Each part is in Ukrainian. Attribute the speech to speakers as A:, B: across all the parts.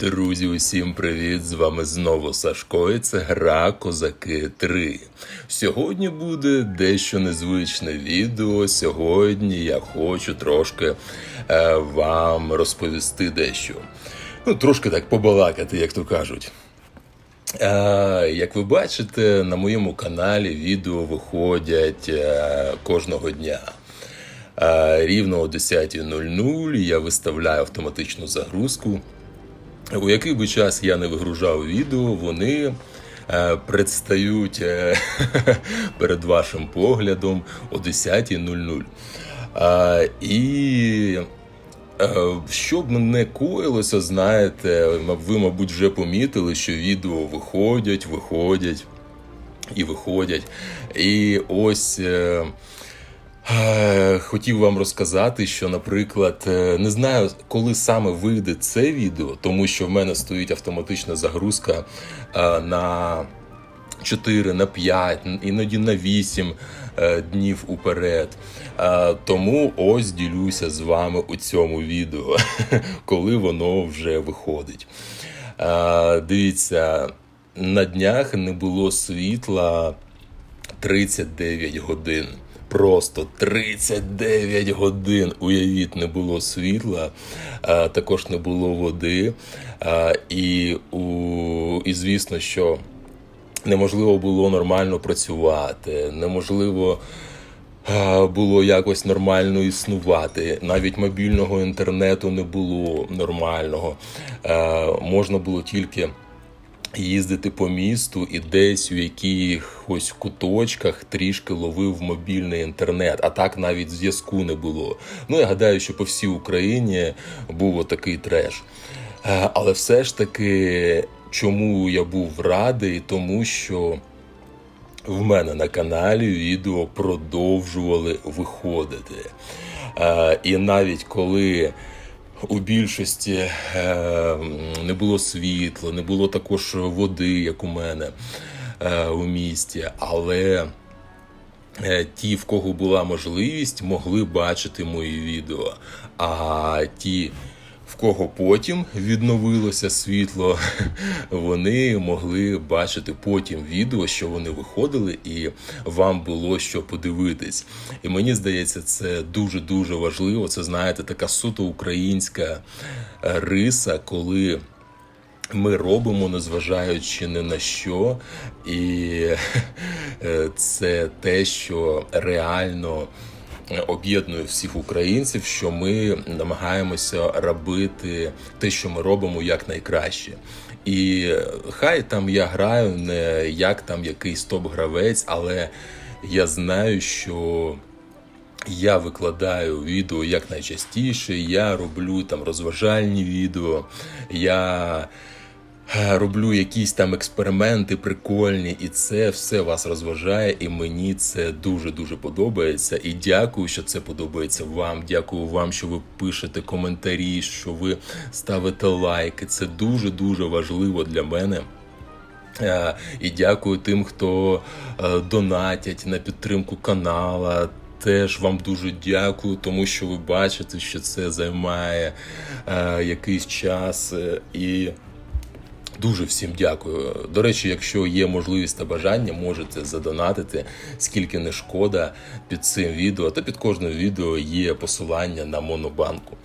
A: Друзі, усім привіт! З вами знову Сашко, і це гра Козаки 3. Сьогодні буде дещо незвичне відео. Сьогодні я хочу трошки е, вам розповісти дещо. Ну, трошки так побалакати, як то кажуть. Е, як ви бачите, на моєму каналі відео виходять е, кожного дня. Е, рівно о 10.00 я виставляю автоматичну загрузку. У який би час я не вигружав відео, вони е, предстають е, перед вашим поглядом о 10.00. Е, і е, щоб не коїлося, знаєте, ви, мабуть, вже помітили, що відео виходять, виходять і виходять. І ось. Е, Хотів вам розказати, що, наприклад, е, не знаю, коли саме вийде це відео, тому що в мене стоїть автоматична загрузка е, на 4, на 5, іноді на 8 е, днів уперед. Тому ось ділюся з вами у цьому відео, коли воно вже виходить. Дивіться, на днях не було світла 39 годин. Просто 39 годин. Уявіть, не було світла, а, також не було води. А, і, у, і звісно, що неможливо було нормально працювати, неможливо було якось нормально існувати. Навіть мобільного інтернету не було нормального. Можна було тільки їздити по місту і десь у якихось куточках трішки ловив мобільний інтернет, а так навіть зв'язку не було. Ну я гадаю, що по всій Україні був отакий треш. Е, Але все ж таки, чому я був радий, тому що. В мене на каналі відео продовжували виходити. Е, і навіть коли у більшості е, не було світла, не було також води, як у мене е, у місті, але е, ті, в кого була можливість, могли бачити мої відео. А ті, кого потім відновилося світло, вони могли бачити потім відео, що вони виходили, і вам було що подивитись. І мені здається, це дуже дуже важливо. Це знаєте, така суто українська е, риса, коли. Ми робимо, незважаючи ні на що, і е, це те, що реально об'єднує всіх українців, що ми намагаємося робити те, що ми робимо, як найкраще. І хай там я граю не як там якийсь топ-гравець, але я знаю, що. Я викладаю відео як найчастіше, я роблю там розважальні відео, я роблю якісь там експерименти прикольні, і це все вас розважає, і мені це дуже-дуже подобається. І дякую, що це подобається вам. Дякую вам, що ви пишете коментарі, що ви ставите лайки. Це дуже-дуже важливо для мене. Е, І дякую тим, хто е, донатять на підтримку канала. Теж вам дуже дякую, тому що ви бачите, що це займає е, якийсь час е, і. Дуже всім дякую. До речі, якщо є можливість та бажання, можете задонатити, скільки не шкода під цим відео, та під кожним відео є посилання на монобанку.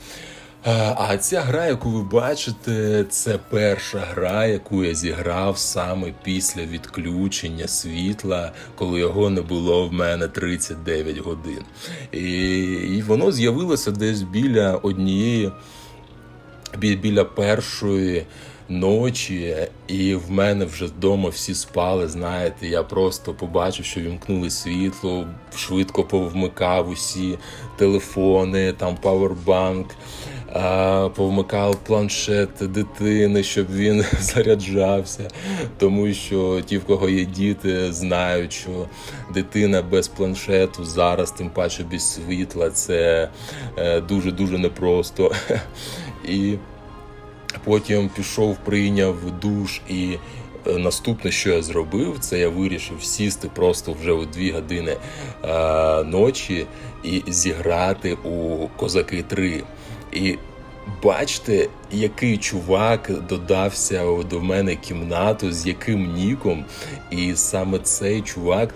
A: Е, А ця гра, яку ви бачите, це перша гра, яку я зіграв саме після відключення світла, коли його не було в мене 39 годин. І, і воно з'явилося десь біля однієї біля першої ночі, і в мене вже вдома всі спали. Знаєте, я просто побачив, що вімкнули світло, швидко повмикав усі телефони, там павербанк. Повмикав планшет дитини, щоб він заряджався. Тому що ті, в кого є діти, знають, що дитина без планшету зараз, тим паче без світла, це дуже дуже непросто. І Потім пішов, прийняв душ і. е, Наступне, що я зробив, це я вирішив сісти просто вже у дві години е, ночі і зіграти у Козаки 3. І бачите, який чувак додався до мене кімнату, з яким ніком. І саме цей чувак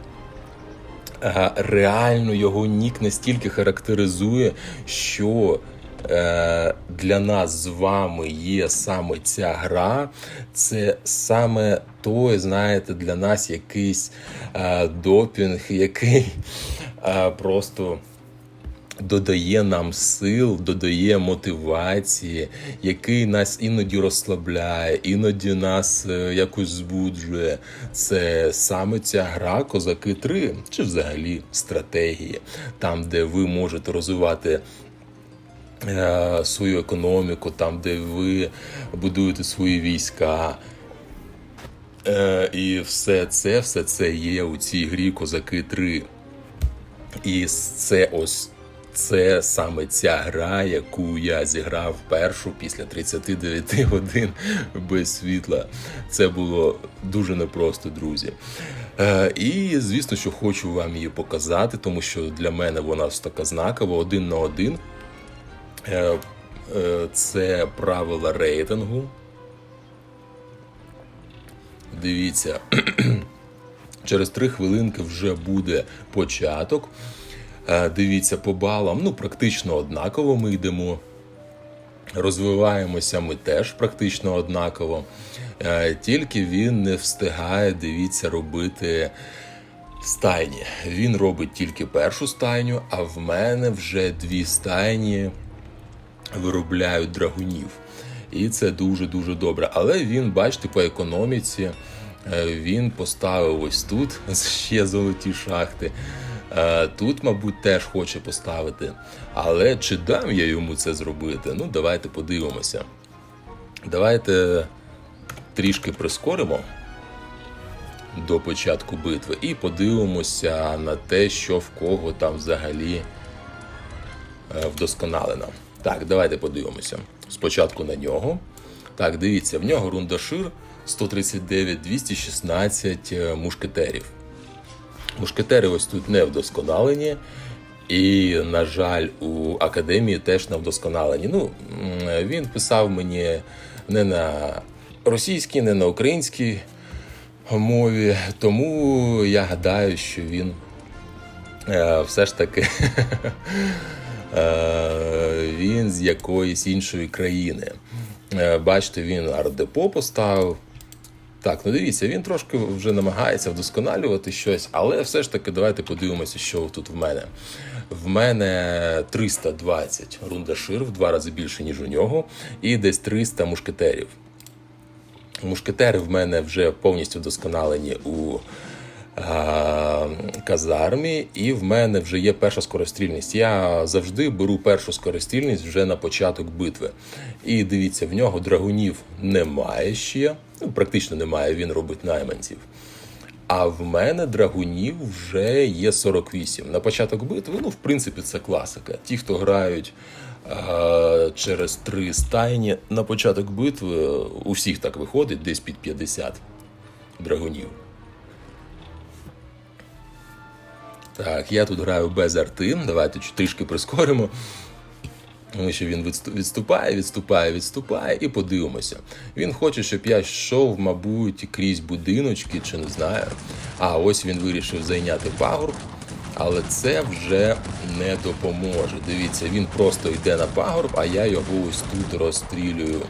A: е, реально його нік настільки характеризує, що для нас з вами є саме ця гра. Це саме той, знаєте, для нас якийсь е, допінг, який е, просто додає нам сил, додає мотивації, який нас іноді розслабляє, іноді нас е, якось збуджує. Це саме ця гра Козаки 3, чи взагалі стратегії, там, де ви можете розвивати. Е, Свою економіку, там, де ви будуєте свої війська, Е, і все це, все це є у цій грі Козаки 3. І це ось це саме ця гра, яку я зіграв першу після 39 годин без світла. Це було дуже непросто, друзі. Е, і звісно, що хочу вам її показати, тому що для мене вона така знакова, один на один. Е, е, Це правила рейтингу. Дивіться, через три хвилинки вже буде початок. Е, Дивіться, по балам, ну, практично однаково ми йдемо. Розвиваємося ми теж практично однаково. Тільки він не встигає, дивіться, робити стайні. Він робить тільки першу стайню, а в мене вже дві стайні виробляють драгунів. І це дуже-дуже добре. Але він, бачите, по економіці е, він поставив ось тут ще золоті шахти. Е, Тут, мабуть, теж хоче поставити. Але чи дам я йому це зробити? Ну, давайте подивимося. Давайте трішки прискоримо до початку битви і подивимося на те, що в кого там взагалі е, вдосконалено. Так, давайте подивимося. Спочатку на нього. Так, дивіться, в нього рундашир 139 216 е, мушкетерів. Мушкетери ось тут не вдосконалені. І, на жаль, у академії теж не вдосконалені. Ну, він писав мені не на російській, не на українській мові, тому я гадаю, що він е, все ж таки він з якоїсь іншої країни. Е, Бачите, він ардепо поставив. Так, ну дивіться, він трошки вже намагається вдосконалювати щось, але все ж таки давайте подивимося, що тут в мене. В мене 320 рундашир, в два рази більше, ніж у нього, і десь 300 мушкетерів. Мушкетери в мене вже повністю вдосконалені у казармі, і в мене вже є перша скорострільність. Я завжди беру першу скорострільність вже на початок битви. І дивіться, в нього драгунів немає ще, ну, практично немає, він робить найманців. А в мене драгунів вже є 48. На початок битви, ну, в принципі, це класика. Ті, хто грають е, через три стайні, на початок битви у всіх так виходить, десь під 50 драгунів. Так, я тут граю без арти. Давайте трішки прискоримо. Тому що він відступає, відступає, відступає, і подивимося. Він хоче, щоб я йшов, мабуть, крізь будиночки, чи не знаю. А ось він вирішив зайняти пагорб, але це вже не допоможе. Дивіться, він просто йде на пагорб, а я його ось тут розстрілюю.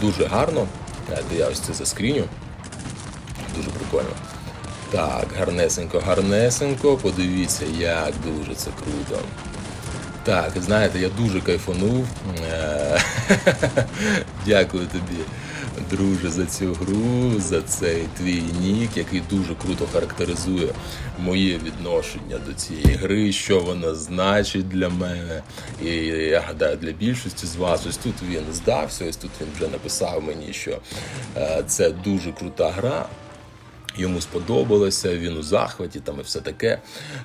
A: Дуже гарно. Давайте я ось це заскріню. Дуже прикольно. Так, гарнесенько, гарнесенько. Подивіться, як дуже це круто. Так, знаєте, я дуже кайфанув. Е, Дякую тобі, друже, за цю гру, за цей твій нік, який дуже круто характеризує моє відношення до цієї гри, що вона значить для мене. І я гадаю, для більшості з вас ось тут він здався, ось тут він вже написав мені, що е, це дуже крута гра. Йому сподобалося, він у захваті там і все таке.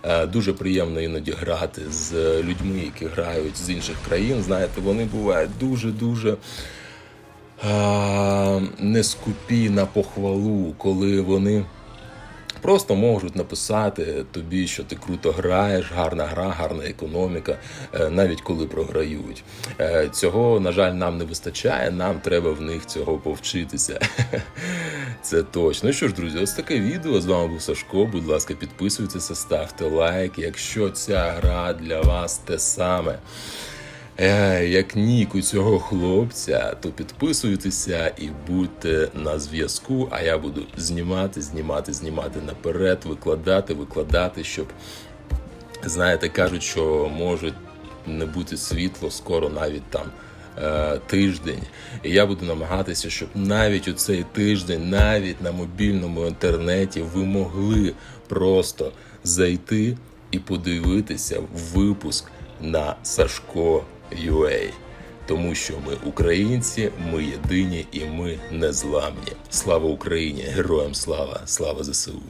A: Е, Дуже приємно іноді грати з людьми, які грають з інших країн. Знаєте, вони бувають дуже-дуже а, не скупі на похвалу, коли вони. Просто можуть написати тобі, що ти круто граєш, гарна гра, гарна економіка, е, навіть коли програють. Е, Цього, на жаль, нам не вистачає. Нам треба в них цього повчитися. Це точно. Ну що ж, друзі, ось таке відео. З вами був Сашко. Будь ласка, підписуйтеся, ставте лайк. Якщо ця гра для вас те саме. Е, як нік у цього хлопця, то підписуйтеся і будьте на зв'язку. А я буду знімати, знімати, знімати наперед, викладати, викладати, щоб знаєте, кажуть, що може не бути світло скоро навіть там. е, Тиждень, і я буду намагатися, щоб навіть у цей тиждень, навіть на мобільному інтернеті, ви могли просто зайти і подивитися випуск на Сашко UA. Тому що ми українці, ми єдині і ми незламні. Слава Україні! Героям слава! Слава ЗСУ!